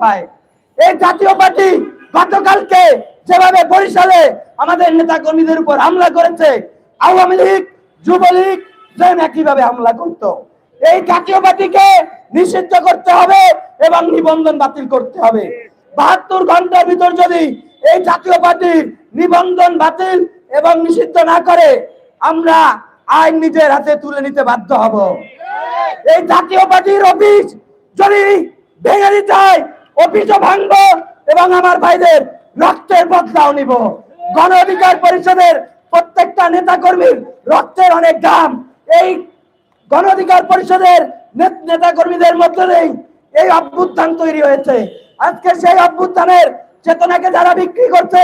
পায় এই জাতীয় পার্টি গতকালকে যেভাবে বরিশালে আমাদের নেতা কর্মীদের উপর হামলা করেছে, আওয়ামী লীগ, যুবলীগ একইভাবে হামলা করত। এই জাতীয় পার্টিকে নিষিদ্ধ করতে হবে এবং নিবন্ধন বাতিল করতে হবে। বাহাত্তর ঘণ্টার ভিতর যদি এই জাতীয় পার্টির নিবন্ধন বাতিল এবং নিষিদ্ধ না করে, আমরা আইন নিজের হাতে তুলে নিতে বাধ্য হব। এই জাতীয় পার্টির অফিস যদি ভেঙে দিতে হয় অফিসও ভাঙবো এবং আমার ভাইদের রক্তের বদলাও নিব। গণ অধিকার পরিষদের প্রত্যেকটা নেতা কর্মীর রক্তের অনেক দাম। এই গণ অধিকার পরিষদের নেতা কর্মীদের মধ্যে নেই এই অভ্যুত্থান তৈরি হয়েছে। আজকে সেই অভ্যুত্থানের চেতনাকে যারা বিক্রি করছে,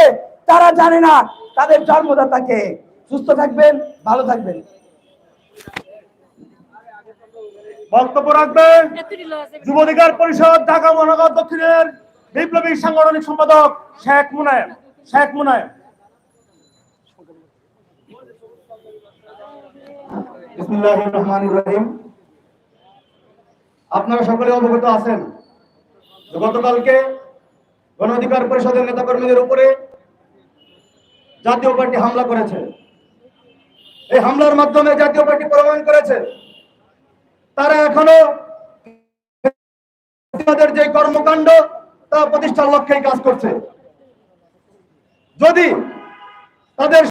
তারা জানে না তাদের জন্মদাতাকে। সুস্থ থাকবেন, ভালো থাকবেন। বক্তব্য রাখবেন যুব অধিকার পরিষদ ঢাকা মহানগর দক্ষিণের বিপ্লবী সাংগঠনিক সম্পাদক শেখ মুনায়েম। শেখ মুনায়েম। বিসমিল্লাহির আপনারা সকলে অবগত আছেন গতকালকে গণ অধিকার পরিষদের নেতাকর্মীদের উপরে জাতীয় পার্টি হামলা করেছে। এই হামলার মাধ্যমে জাতীয় পার্টি প্রমাণ করেছে। তারা এখনও যে কর্মকাণ্ড, তা প্রতিষ্ঠার লক্ষ্যেই কাজ করছে। যদি তাদের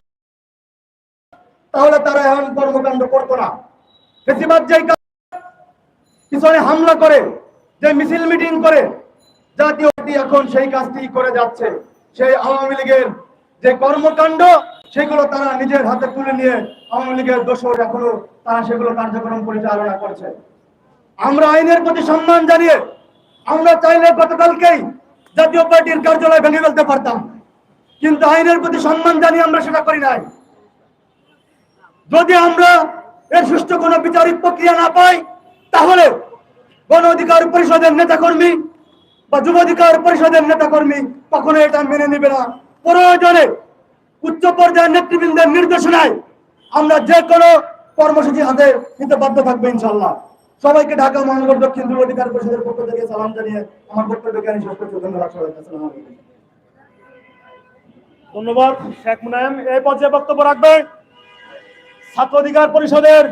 তাহলে তারা এমন কর্মকাণ্ড করতো না। বেশিরভাগ কাজ পিছনে হামলা করে, যে মিছিল মিটিং করে, জাতীয় এখন সেই কাজটি করে যাচ্ছে। সেই আওয়ামী লীগের যে কর্মকাণ্ড সেগুলো তারা নিজের হাতে তুলে নিয়ে আওয়ামী লীগের দোষর এখনও তারা সেগুলো কার্যক্রম পরিচালনা করছে। আমরা আইনের প্রতি সম্মান জানিয়ে আমরা চাইলে গতকালকেই জাতীয় পার্টির কার্যালয় ভেঙে ফেলতে পারতাম। কিন্তু আইনের প্রতি সম্মান জানিয়ে আমরা সেটা করি নাই। যদি আমরা এর সুষ্ঠু কোনো বিচারিক প্রক্রিয়া না পাই, তাহলে গণ অধিকার পরিষদের নেতাকর্মী বা যুব অধিকার পরিষদের নেতাকর্মী কখনো এটা মেনে নেবে না। প্রয়োজনে উচ্চ পর্যায়ের নেতৃবৃন্দের নির্দেশনায় আমরা যে কোনো কর্মসূচি হাতে নিতে বাধ্য থাকব ইনশাল্লাহ সবাইকে ঢাকা মহানগর দক্ষিণ যুব অধিকার পরিষদের পক্ষ থেকে সালাম জানিয়ে আমার বক্তব্যকে আমি শেষ করছি। ধন্যবাদ সবাইকে। আসসালামু ধন্যবাদ শেখ মুনায়েম। এই পর্যায়ে বক্তব্য রাখবেন ছাত্র অধিকার পরিষদের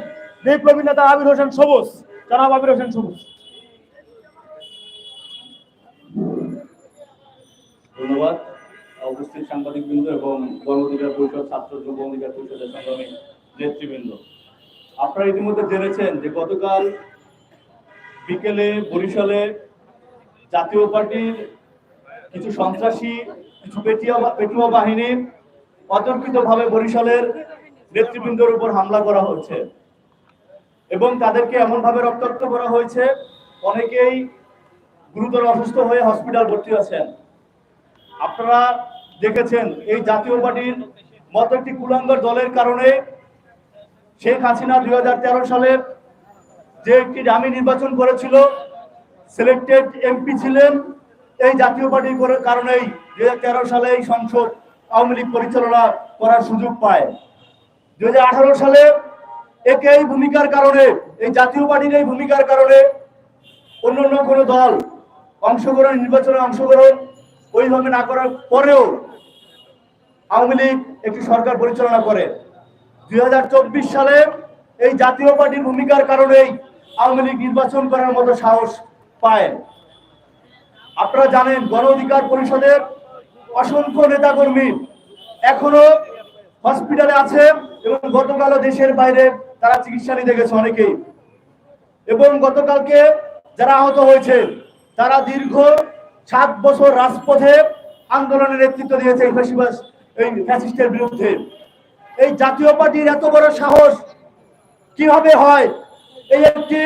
বিপ্লবী নেতা আবির হোসেন সবুজ জনাব আবির হোসেন সবুজ। ধন্যবাদ। উপস্থিত সাংবাদিক বৃন্দ এবং গণ অধিকার পরিষদ, ছাত্র যুব অধিকার পরিষদের সংগ্রামী নেতৃবৃন্দ। আপনারা ইতিমধ্যে জেনেছেন যে গতকাল বিকেলে বরিশালে জাতীয় পার্টির কিছু সন্ত্রাসী, কিছু পেটিয়া পেটুয়া বাহিনীর অতর্কিতভাবে বরিশালের নেতৃবৃন্দের উপর হামলা করা হচ্ছে এবং তাদেরকে এমনভাবে রক্তাক্ত করা হয়েছে, অনেকেই গুরুতর অসুস্থ হয়ে হসপিটাল ভর্তি আছেন। আপনারা দেখেছেন, এই জাতীয় পার্টির মতো একটি কুলাঙ্গর দলের কারণে শেখ হাসিনা দু হাজার তেরো সালে যে একটি ডামি নির্বাচন করেছিল সিলেক্টেড এমপি ছিলেন, এই জাতীয় পার্টির করে- কারণেই দুই সালে এই সংসদ আওয়ামী লীগ পরিচালনা করার সুযোগ পায়। দুই হাজার আঠারো সালে একে এই ভূমিকার কারণে, এই জাতীয় পার্টির এই ভূমিকার কারণে অন্য অন্য কোনো দল অংশগ্রহণ, নির্বাচনে অংশগ্রহণ ওইভাবে না করার পরেও আওয়ামী লীগ একটি সরকার পরিচালনা করে। দুই সালে এই জাতীয় পার্টির ভূমিকার কারণেই আওয়ামী লীগ নির্বাচন করার মতো সাহস পায়। আপনারা জানেন, গণ অধিকার পরিষদের অসংখ্য নেতাকর্মী এখনও হসপিটালে আছে এবং গতকালও দেশের বাইরে তারা চিকিৎসা নিতে গেছে অনেকেই। এবং গতকালকে যারা আহত হয়েছে, তারা দীর্ঘ সাত বছর রাজপথে আন্দোলনের নেতৃত্ব দিয়েছে এই ফ্যাসিবাস এই ফ্যাসিস্টের বিরুদ্ধে। এই জাতীয় পার্টির এত বড় সাহস কীভাবে হয়? এই একটি,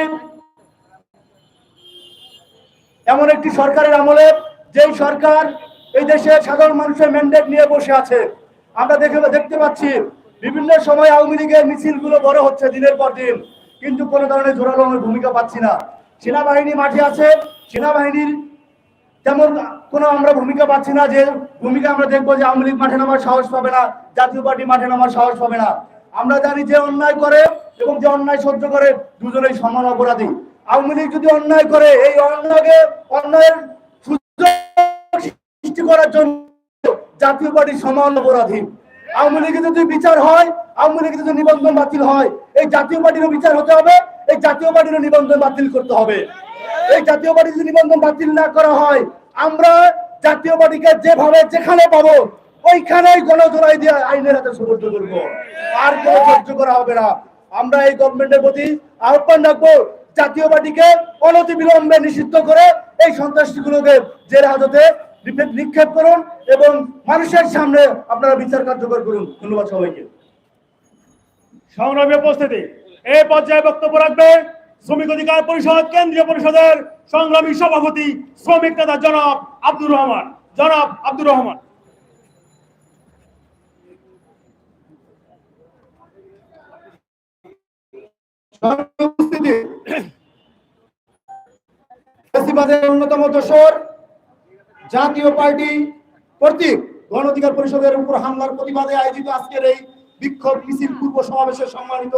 এমন একটি সরকারের আমলে যেই সরকার এই দেশের সাধারণ মানুষের ম্যান্ডেট নিয়ে বসে আছে। আমরা দেখে দেখতে পাচ্ছি, বিভিন্ন সময় আওয়ামী লীগের মিছিলগুলো বড় হচ্ছে দিনের পর দিন, কিন্তু কোনো ধরনের জোরালো ভূমিকা পাচ্ছি না। সেনাবাহিনী মাঠে আছে, সেনাবাহিনীর তেমন কোনো আমরা ভূমিকা পাচ্ছি না যে ভূমিকা আমরা দেখব যে আওয়ামী লীগ মাঠে নামার সাহস পাবে না, জাতীয় পার্টি মাঠে নামার সাহস পাবে না। আমরা জানি যে অন্যায় করে এবং যে অন্যায় সহ্য করে দুজনেই সমান অপরাধী। আওয়ামী লীগ যদি অন্যায় করে, এই অন্যায়কে অন্যায়ের সুযোগ সৃষ্টি করার জন্য জাতীয় পার্টি সমান অপরাধী। আওয়ামী লীগে যদি বিচার হয়, আওয়ামী লীগে যদি নিবন্ধন বাতিল হয়, এই জাতীয় পার্টিরও বিচার হতে হবে, এই জাতীয় পার্টিরও নিবন্ধন বাতিল করতে হবে। এই জাতীয় পার্টি যদি নিবন্ধন বাতিল না করা হয়, আমরা জাতীয় পার্টিকে যেভাবে যেখানে পাবো, ওইখানেই গণজোড়াই দিয়ে আইনের হাতে সুপর্দ করব। আর কোনো সহ্য করা হবে না। আমরা এই গভর্নমেন্টের প্রতি আহ্বান রাখব, জাতীয় পার্টিকে অনতি বিলম্বে নিষিদ্ধ করে এই সন্ত্রাসীগুলোকে জেল হাজতে নিক্ষেপ- করুন এবং মানুষের সামনে আপনারা বিচার কার্যকর করুন। ধন্যবাদ সবাইকে। সংগ্রামী উপস্থিতি এই পর্যায়ে বক্তব্য রাখবে শ্রমিক অধিকার পরিষদ কেন্দ্রীয় পরিষদের সংগ্রামী সভাপতি শ্রমিক নেতা জনাব আব্দুর রহমান। জনাব আব্দুর রহমান। উপস্থিতি অন্যতম দোসর জাতীয় পার্টি কর্তৃক গণ অধিকার পরিষদের উপর হামলার প্রতিবাদে আয়োজিত আজকের এই বিক্ষোভ মিছিল পূর্ব সমাবেশের সম্মানিত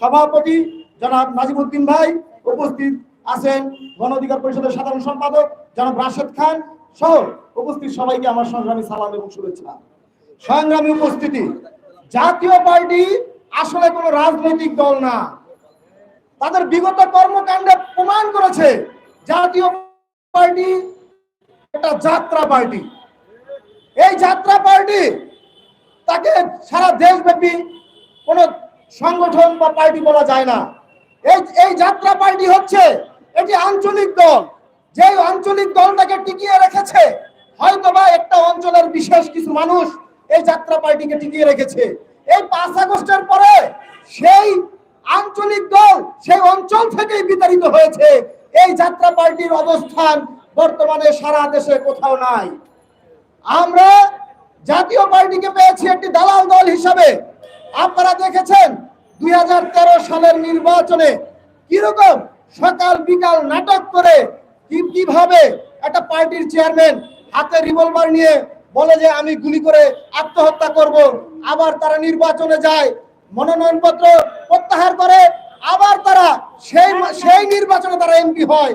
সভাপতি জনাব নাজিমুদ্দিন ভাই উপস্থিত আছেন গণ অধিকার পরিষদের সাধারণ সম্পাদক জনাব রাশেদ খান সহ উপস্থিত সবাইকে আমার সংগ্রামী সালাম এবং শুভেচ্ছা। সংগ্রামী উপস্থিতি, জাতীয় পার্টি আসলে কোনো রাজনৈতিক দল না। তাদের বিগত কর্মকাণ্ডে প্রমাণ করেছে জাতীয় পার্টি হয়তোবা একটা অঞ্চলের বিশেষ কিছু মানুষ এই যাত্রা পার্টিকে টিকিয়ে রেখেছে। এই পাঁচ আগস্টের পরে সেই আঞ্চলিক দল সেই অঞ্চল থেকেই বিতাড়িত হয়েছে। এই যাত্রা পার্টির অবস্থান বর্তমানে সারা দেশে কোথাও নাই। আমরা জাতীয় পার্টিকে পেয়েছি একটি দালাল দল হিসাবে। আপনারা দেখেছেন দুই হাজার তেরো সালের নির্বাচনে কীরকম সকাল বিকাল নাটক করে কীভাবে একটা পার্টির চেয়ারম্যান হাতে রিভলভার নিয়ে বলে যে আমি গুলি করে আত্মহত্যা করব, আবার তারা নির্বাচনে যায়, মনোনয়নপত্র প্রত্যাহার করে আবার তারা সেই সেই নির্বাচনে তারা এমপি হয়।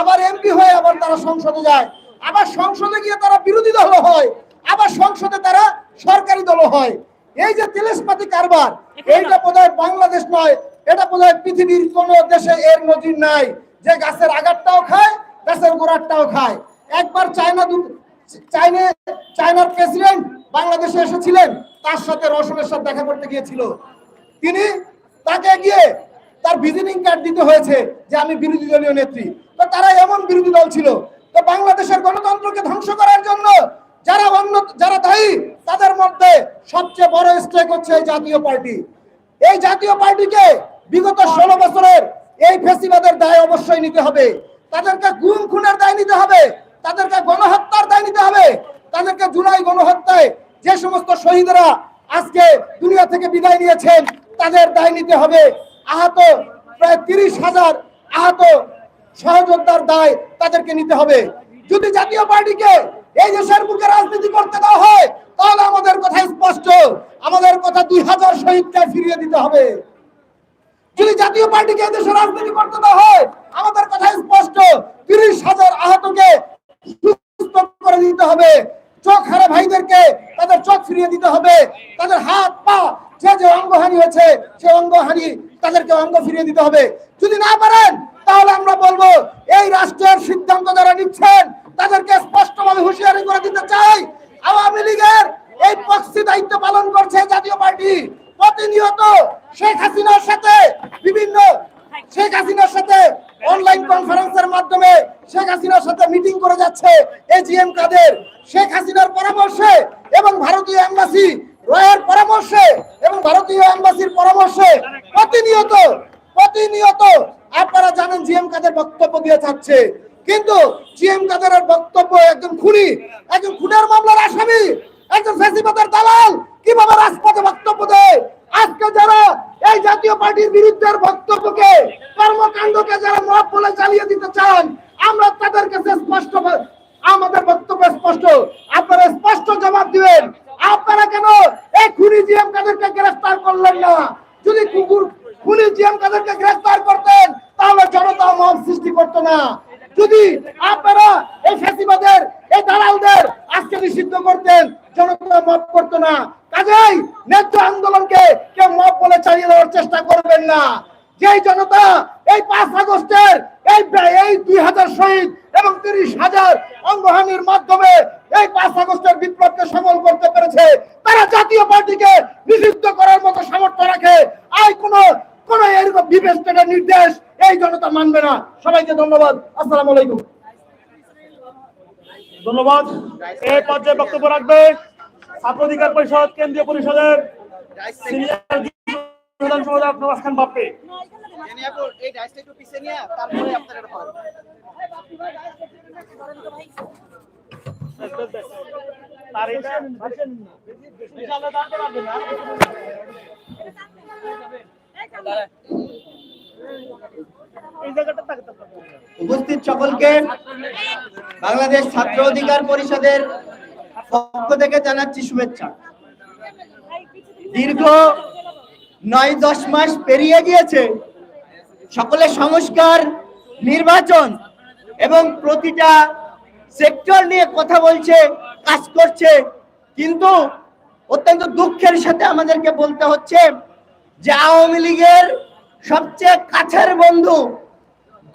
আবার এমপি হয়ে আবার তারা সংসদে যায়। আবার সংসদে গিয়ে তারা বিরোধী দল হয়। আবার সংসদে তারা সরকারি দল হয়। এই যে তিলেসপাতি কারবার, এইটা বোধহয় বাংলাদেশ নয়। এটা বোধহয় পৃথিবীর কোন দেশে এর নজির নাই। যে গাছের আগারটাও খায়, গাছের গোড়ারটাও খায়। একবার চায়না চাইনা চায়নার প্রেসিডেন্ট বাংলাদেশে এসেছিলেন। তার সাথে রসনের সাথে দেখা করতে গিয়েছিল। তিনি তাকে গিয়ে তার ভিজিটিং কার্ড দিতে হয়েছে যে আমি বিরোধী দলীয় নেত্রী। তো তারা এমন বিরোধী দল ছিল। তো বাংলাদেশের গণতন্ত্রকে ধ্বংস করার জন্য যারা অন্য, যারা দায়ী, তাদের মধ্যে সবচেয়ে বড় স্টেক হচ্ছে এই জাতীয় পার্টি। এই জাতীয় পার্টিকে বিগত ষোলো বছরের এই ফেসিবাদের দায় অবশ্যই নিতে হবে। তাদেরকে গুম, খুনের দায় নিতে হবে। তাদেরকে গণহত্যার দায় নিতে হবে। তাদেরকে জুলাই গণহত্যায় যে সমস্ত শহীদরা আজকে দুনিয়া থেকে বিদায় নিয়েছেন, তাদের দায় নিতে হবে। আহত, প্রায় তিরিশ হাজার আহত সহযোদ্ধার দায় তাদেরকে নিতে হবে। যদি জাতীয় পার্টিকে এই দেশের বুকে রাজনীতি করতে দেওয়া হয়, তাহলে আমাদের কথা স্পষ্ট। আমাদের কথা দুই হাজার শহীদকে ফিরিয়ে দিতে হবে। যদি জাতীয় পার্টিকে এদেশে রাজনীতি করতে দেওয়া হয়, আমাদের কথা স্পষ্ট। তিরিশ হাজার আহতকে সুস্থ করে দিতে হবে। চোখ হারা ভাইদেরকে তাদের চোখ ফিরিয়ে দিতে হবে। তাদের হাত, পা যে যে অঙ্গহানি হয়েছে, সে অঙ্গহানি তাদেরকে অঙ্গ ফিরিয়ে দিতে হবে। যদি না পারেন, তাহলে আমরা বলব, এই রাষ্ট্রের সিদ্ধান্ত যারা নিচ্ছেন, তাদেরকে স্পষ্টভাবে হুঁশিয়ারি করে দিতে চাই। আওয়ামী লীগের এই পক্ষী দায়িত্ব পালন করছে জাতীয় পার্টি। প্রতিনিয়ত শেখ হাসিনার সাথে, বিভিন্ন শেখ হাসিনার সাথে অনলাইন কনফারেন্সের মাধ্যমে শেখ হাসিনার সাথে মিটিং করে যাচ্ছে এজিএম কাদের। শেখ হাসিনার পরামর্শে এবং ভারতীয় এম্বাসি রয়ের পরামর্শে এবং ভারতীয় এম্বাসির পরামর্শে প্রতিনিয়ত প্রতিনিয়ত আপনারা জানেন জিএম কাদের বক্তব্য দিয়ে যাচ্ছে। কিন্তু জিএম কাদেরের বক্তব্য একজন খুনি, একজন খুনের মামলার আসামি, একজন ফেসিবাদের দালাল, কীভাবে রাজপথে বক্তব্য দেয়? আজকে যারা এই জাতীয় পার্টির বিরুদ্ধে বক্তব্যকে, কর্মকাণ্ডকে যারা মত বলে চালিয়ে দিতে চান, আমরা তাদের কাছে স্পষ্ট আমাদের বক্তব্য স্পষ্ট। আপনারা স্পষ্ট জবাব দিবেন। আপনারা কেন এই খুনি জিএম কাদেরকে গ্রেফতার করলেন না? যদি কুকুর খুনি জিএম কাদেরকে গ্রেফতার করতেন, তাহলে জনতা মব সৃষ্টি করতো না। যদি আপনারা এই ফ্যাসিবাদের এই দালালদের কাজকে নিষিদ্ধ করতেন, জনতা মত করতো না। কাজেই ন্যায্য আন্দোলনকে কেউ মত বলে চালিয়ে দেওয়ার চেষ্টা করবেন না। যেই জনতা এই পাঁচ আগস্টের এই এই দুই হাজার শহীদ এবং তিরিশ হাজার অঙ্গহানির মাধ্যমে এই পাঁচ আগস্টের বিপ্লবকে সফল করতে পেরেছে, তারা জাতীয় পার্টিকে নিষিদ্ধ করার মতো সামর্থ্য রাখে। আর কোন কোন এরকম বিবেচনা নির্দেশ এই জনতা মানবে না। সবাইকে ধন্যবাদ। আসসালামু আলাইকুম। ধন্যবাদ। এই পর্যায়ে বক্তব্য রাখবে ছাত্র অধিকার পরিষদ, কেন্দ্রীয় পরিষদের প্রধান সম্পাদক নওয়াজ খান বাপ্পি। জেনিয়াপুর এই ডাইসটা একটু পিছিয়ে নিয়ে তারপরে আপনার এটা পাবেন তার এটা বিশাল দাঁড়াতে পারবে না এই জায়গাটা তাকে উপস্থিত সকলকে বাংলাদেশ ছাত্র অধিকার পরিষদের পক্ষ থেকে জানাচ্ছি শুভেচ্ছা। দীর্ঘ নয় দশ মাস পেরিয়ে গিয়েছে। সকলে সংস্কার, নির্বাচন এবং প্রতিটা সেক্টর নিয়ে কথা বলছে, কাজ করছে। কিন্তু অত্যন্ত দুঃখের সাথে আমাদেরকে বলতে হচ্ছে যে আওয়ামী লীগের সবচেয়ে কাছের বন্ধু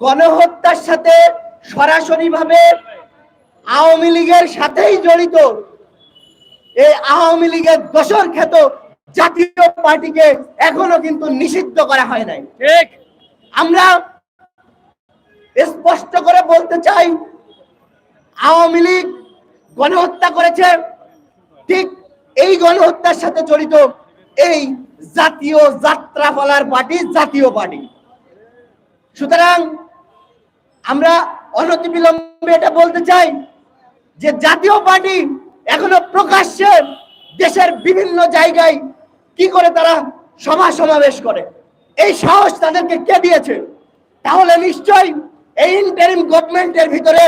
গণহত্যার সাথে সরাসরি ভাবে আওয়ামী লীগের সাথেই জড়িত। এই আওয়ামী লীগের দোষর খ্যাত জাতীয় পার্টিকে এখনও কিন্তু নিষিদ্ধ করা হয় নাই। ঠিক। আমরা স্পষ্ট করে বলতে চাই আওয়ামী লীগ গণহত্যা করেছে। ঠিক এই গণহত্যার সাথে জড়িত এই জাতীয় যাত্রা ফলার পার্টি জাতীয় পার্টি। সুতরাং আমরা অনতিবিলম্বে এটা বলতে চাই যে জাতীয় পার্টি এখনও প্রকাশ্যে দেশের বিভিন্ন জায়গায় কি করে তারা সভা সমাবেশ করে? এই সাহস তাদেরকে কে দিয়েছে? তাহলে নিশ্চয়ই এই ইন্টারিম গভর্নমেন্টের ভিতরে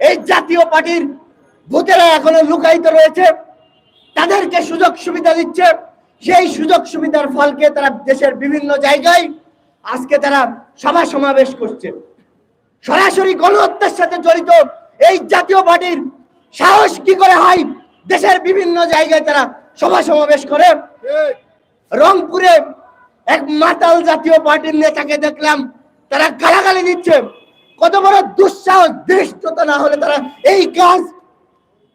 এই জাতীয় পার্টির ভূতেরা এখনও লুকায়িত রয়েছে। তাদেরকে সুযোগ সুবিধা দিচ্ছে। সেই সুযোগ সুবিধার ফলকে তারা দেশের বিভিন্ন জায়গায় আজকে তারা সভা সমাবেশ করছে। সরাসরি গণহত্যার সাথে জড়িত এই জাতীয় পার্টির সাহস কি করে হয়? দেশের বিভিন্ন জায়গায় তারা সভা সমাবেশ করে। রংপুরে এক মাতাল জাতীয় পার্টির নেতাকে দেখলাম, তারা গালাগালি দিচ্ছে। কত বড় দুঃসাহস দৃষ্টতা না হলে তারা এই কাজ,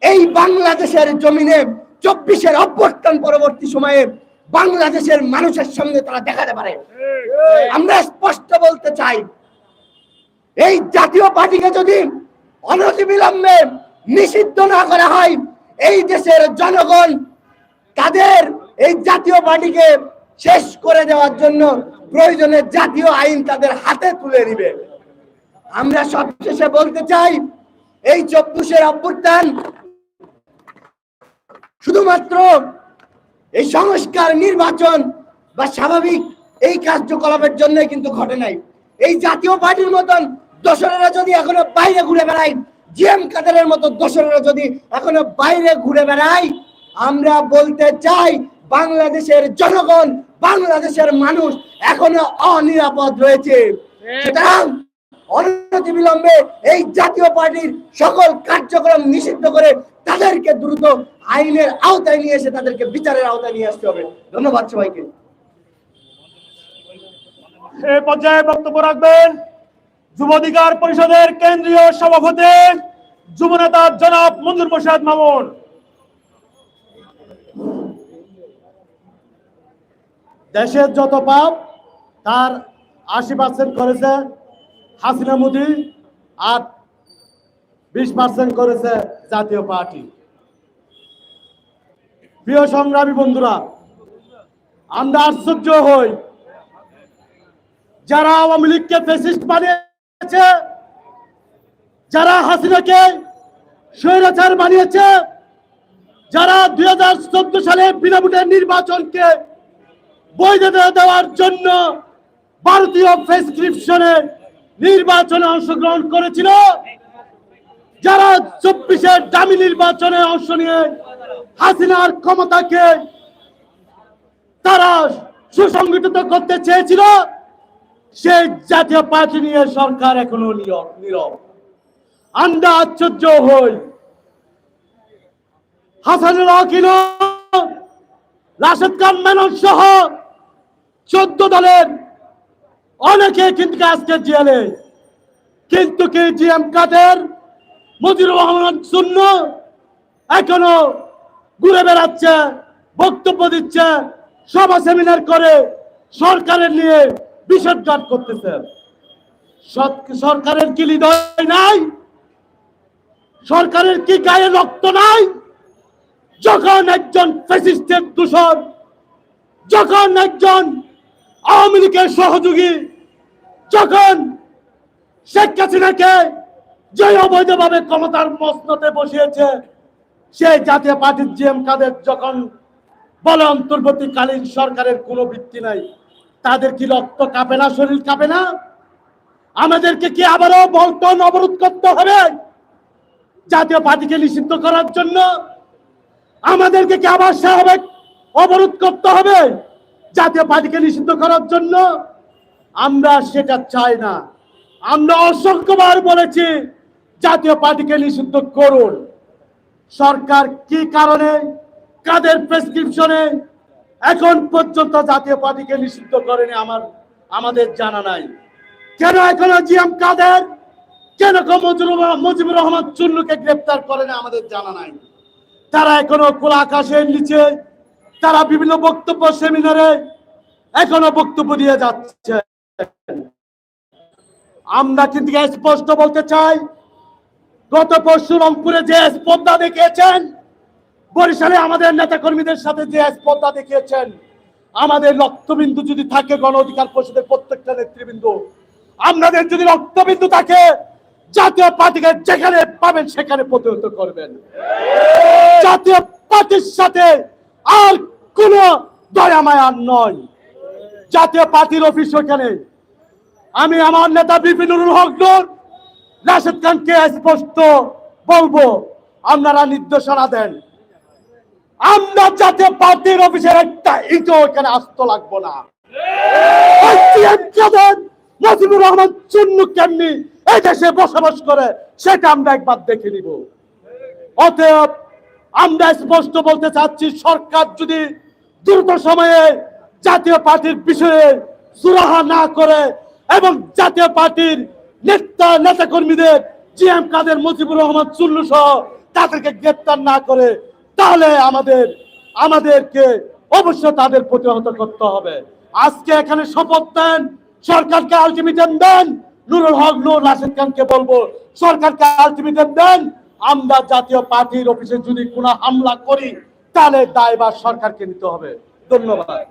এই বাংলাদেশের জমিনে চব্বিশের অভ্যর্থন পরবর্তী সময়ে বাংলাদেশের মানুষের সঙ্গে তারা দেখাতে পারে। আমরা স্পষ্ট বলতে চাই, এই জাতীয় পার্টিকে যদি অনতিবিলম্বে নিষিদ্ধ না করা হয়, এই দেশের জনগণ তাদের এই জাতীয় পার্টিকে শেষ করে দেওয়ার জন্য প্রয়োজনে জাতীয় আইন তাদের হাতে তুলে নিবে। আমরা সবশেষে বলতে চাই, এই চব্বিশের অভ্যুত্থান শুধুমাত্র এই সংস্কার, নির্বাচন বা স্বাভাবিক এই কার্যকলাপের জন্য কিন্তু ঘটে নাই। এই জাতীয় পার্টির মতন দোসরেরা যদি এখনও বাইরে ঘুরে বেড়ায়, জিএম কাদেরের মতো দোসরেরা যদি এখনও বাইরে ঘুরে বেড়ায়, আমরা বলতে চাই বাংলাদেশের জনগণ বাংলাদেশের মানুষ এখনও অনিরাপদ রয়েছে। সুতরাং অনতিবিলম্বে এই জাতীয় পার্টির সকল কার্যক্রম নিষিদ্ধ করে তাদেরকে দ্রুত আইনের আওতায় নিয়ে এসে তাদেরকে বিচারের আওতায় নিয়ে আসতে হবে। ধন্যবাদ সবাইকে। এই পর্যায়ে বক্তব্য রাখবেন যুব অধিকার পরিষদের কেন্দ্রীয় সভাপতি যুব নেতা জনাব মঞ্জুর প্রসাদ মামুন। দেশের যত পাপ, তার আশি পার্সেন্ট করেছে হাসিনা মোদী আর বিশ পার্সেন্ট করেছে জাতীয় পার্টি। প্রিয় সংগ্রামী বন্ধুরা, আমরা আশ্চর্য হই। যারা আওয়ামী লীগকে ফেসিস্ট বানিয়েছে, যারা হাসিনাকে স্বৈরাচার বানিয়েছে, যারা দুই হাজার চোদ্দ সালে বিনা ভোটের নির্বাচনকে বৈধতা দেওয়ার জন্য ভারতীয় প্রেসক্রিপশনে নির্বাচনে অংশগ্রহণ করেছিল। যারা চব্বিশের দামি নির্বাচনে অংশ নিয়ে হাসিনার ক্ষমতাকে তারা সুসংগঠিত করতে চেয়েছিল সেই জাতীয় পার্টি নিয়ে সরকার এখনও নীরব আমরা আশ্চর্য হই। হাসানুল হকিন রাশেদ খান, মেনন সহ চোদ্দ দলের অনেকে কিন্তু আজকে জেলে। কিন্তু কি জিএম কাদের, মজিবুর রহমান শূন্য, এখনও ঘুরে বেড়াচ্ছে, বক্তব্য দিচ্ছে, সভা সেমিনার করে, সরকারের নিয়ে বিষদঘাত করতেছে। সরকারের কি হৃদয় নাই? সরকারের কি গায়ে রক্ত নাই? যখন একজন ফ্যাসিস্টের দূষণ, যখন একজন আওয়ামী লীগের সহযোগী, যখন শেখ হাসিনাকে যে অবৈধভাবে ক্ষমতার মসনতে বসিয়েছে, সেই জাতীয় পার্টির জিএম কাদের যখন বলে অন্তর্বর্তীকালীন সরকারের কোনো ভিত্তি নাই, তাদের কি রক্ত কাঁপে না, শরীর কাঁপে না? আমাদেরকে কি আবারও বলটন অবরোধ করতে হবে? জাতীয় পার্টিকে নিষিদ্ধ করার জন্য আমাদেরকে কি আবার স্বাভাবিক অবরোধ করতে হবে? জাতীয় পার্টিকে নিষিদ্ধ করার জন্য আমরা সেটা চাই না। আমরা অসংখ্যবার বলেছি, জাতীয় পার্টিকে নিষিদ্ধ করুন। সরকার কি কারণে, কাদের প্রেসক্রিপশনে এখন পর্যন্ত জাতীয় পার্টিকে নিষিদ্ধ করেনি আমার, আমাদের জানা নাই। কেন এখনও জিএম কাদের? কেন কো মুজিবুর রহমান- রহমান গ্রেপ্তার করেনি আমাদের জানা নাই? তারা এখনও খোলা আকাশের নিচে, তারা বিভিন্ন বক্তব্য সেমিনারে এখনও বক্তব্য দিয়ে যাচ্ছে। আমরা কিন্তু স্পষ্ট বলতে চাই, গত পরশু রংপুরে যে স্পর্ধা দেখিয়েছেন, বরিশালে আমাদের নেতা কর্মীদের সাথে যে স্পর্ধা দেখিয়েছেন, আমাদের রক্তবিন্দু যদি থাকে গণ অধিকার পরিষদের প্রত্যেকটা নেতৃবৃন্দ আপনাদের যদি রক্তবিন্দু থাকে জাতীয় পার্টিকে যেখানে পাবেন, সেখানে প্রতিহত করবেন। জাতীয় পার্টির সাথে আর কোন দয়া মায়ার নয়। জাতীয় পার্টির অফিস ওখানে। আমি আমার নেতা হক রাশেদ খানকে স্পষ্ট বলব, আপনারা নির্দেশনা দেন। আমরা জাতীয় পার্টির অফিসের একটা ইটো এখানে আসতে লাগবো না। নাজিবুর রহমান, চুন্নু কেমনি এই দেশে বসবাস করে, সেটা আমরা একবার দেখে নিব। অতএব আমরা স্পষ্ট বলতে চাচ্ছি, সরকার যদি দ্রুত সময়ে জাতীয় পার্টির বিষয়ে সুরাহা না করে এবং জাতীয় পার্টির নেতা নেতা কর্মীদের জি এম কাদের, মুজিবুর রহমান, চুল্লু সহ তাদেরকে গ্রেপ্তার না করে, তাহলে আমাদের, আমাদেরকে অবশ্য তাদের প্রতিহত করতে হবে। আজকে এখানে শপথ দেন সরকারকে আলটিমেটাম দেন নুরুল হক নূর রাশেদ খানকে বলব, সরকারকে আলটিমেটাম দেন, আমরা জাতীয় পার্টির অফিসে যদি কোনো হামলা করি, তাহলে দায়ভার সরকারকে নিতে হবে। ধন্যবাদ।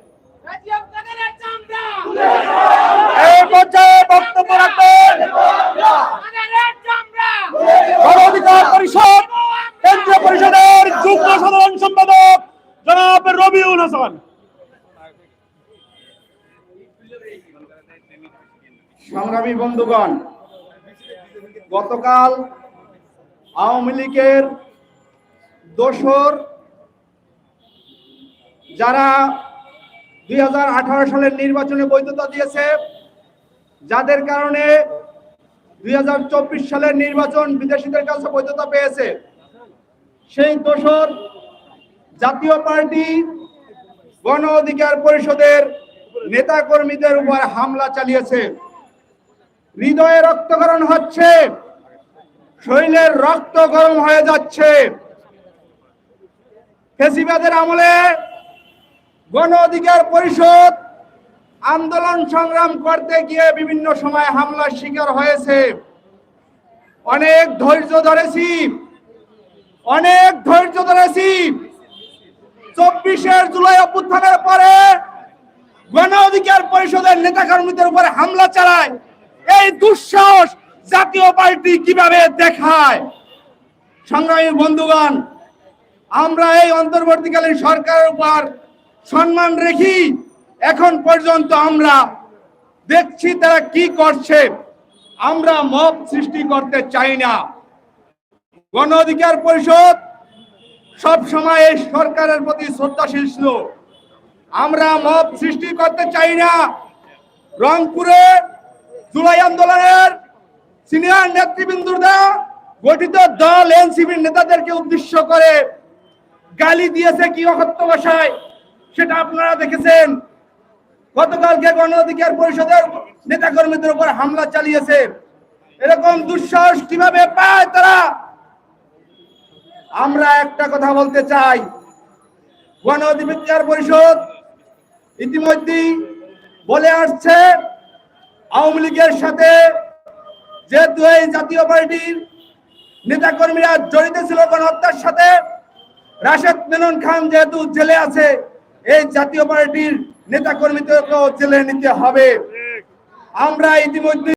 পরিষদের যুগ্ম সাধারণ সম্পাদক জনাব রবিউল হাসান। সংগ্রামী বন্ধুগণ, গতকাল আওয়ামী লীগের দোসর যারা দুই হাজার আঠারো সালের নির্বাচনে বৈধতা দিয়েছে, যাদের কারণে দুই হাজার চব্বিশ সালের নির্বাচন বিদেশিদের কাছে বৈধতা পেয়েছে। সেই দোসর জাতীয় পার্টি গণ অধিকার পরিষদের নেতা কর্মীদের উপর হামলা চালিয়েছে। হৃদয়ে রক্তকরণ হচ্ছে, শরীরের রক্ত গরম হয়ে যাচ্ছে। ফেসিবাদের আমলে গণ অধিকার পরিষদ আন্দোলন সংগ্রাম করতে গিয়ে বিভিন্ন সময় হামলার শিকার হয়েছে। অনেক ধৈর্য ধরেছি, অনেক ধৈর্য ধরেছি। চব্বিশের জুলাই অভ্যুত্থানের পরে গণ অধিকার পরিষদের নেতা কর্মীদের উপরে হামলা চালায়। এই দুঃসাহস জাতীয় পার্টি কীভাবে দেখায়? সংগ্রামী বন্ধুগণ, আমরা এই অন্তর্বর্তীকালীন সরকারের উপর সম্মান রেখি এখন পর্যন্ত আমরা দেখছি তারা কি করছে। আমরা মব সৃষ্টি করতে চাই না। গণ অধিকার পরিষদ সব সময় এই সরকারের প্রতি শ্রদ্ধাশীল ছিল। আমরা মব সৃষ্টি করতে চাই না। রংপুরে জুলাই আন্দোলনের সিনিয়র নেতৃবৃন্দরা গঠিত দল এনসিপির নেতাদেরকে উদ্দেশ্য করে গালি দিয়েছে কি অকথ্য ভাষায়, সেটা আপনারা দেখেছেন। গতকালকে গণ অধিকার পরিষদের নেতাকর্মীদের উপর হামলা চালিয়েছে। এরকম দুঃসাহস কীভাবে পায় তারা? আমরা একটা কথা বলতে চাই। গণ অধিকার পরিষদ ইতিমধ্যেই বলে আসছে আওয়ামী লীগের সাথে যেহেতু এই জাতীয় পার্টির নেতাকর্মীরা জড়িত ছিল গণহত্যার সাথে, রাশেদ মেনন খান যেহেতু জেলে আছে, এই জাতীয় পার্টির নেতাকর্মীদেরকেও জেলে নিতে হবে। আমরা ইতিমধ্যে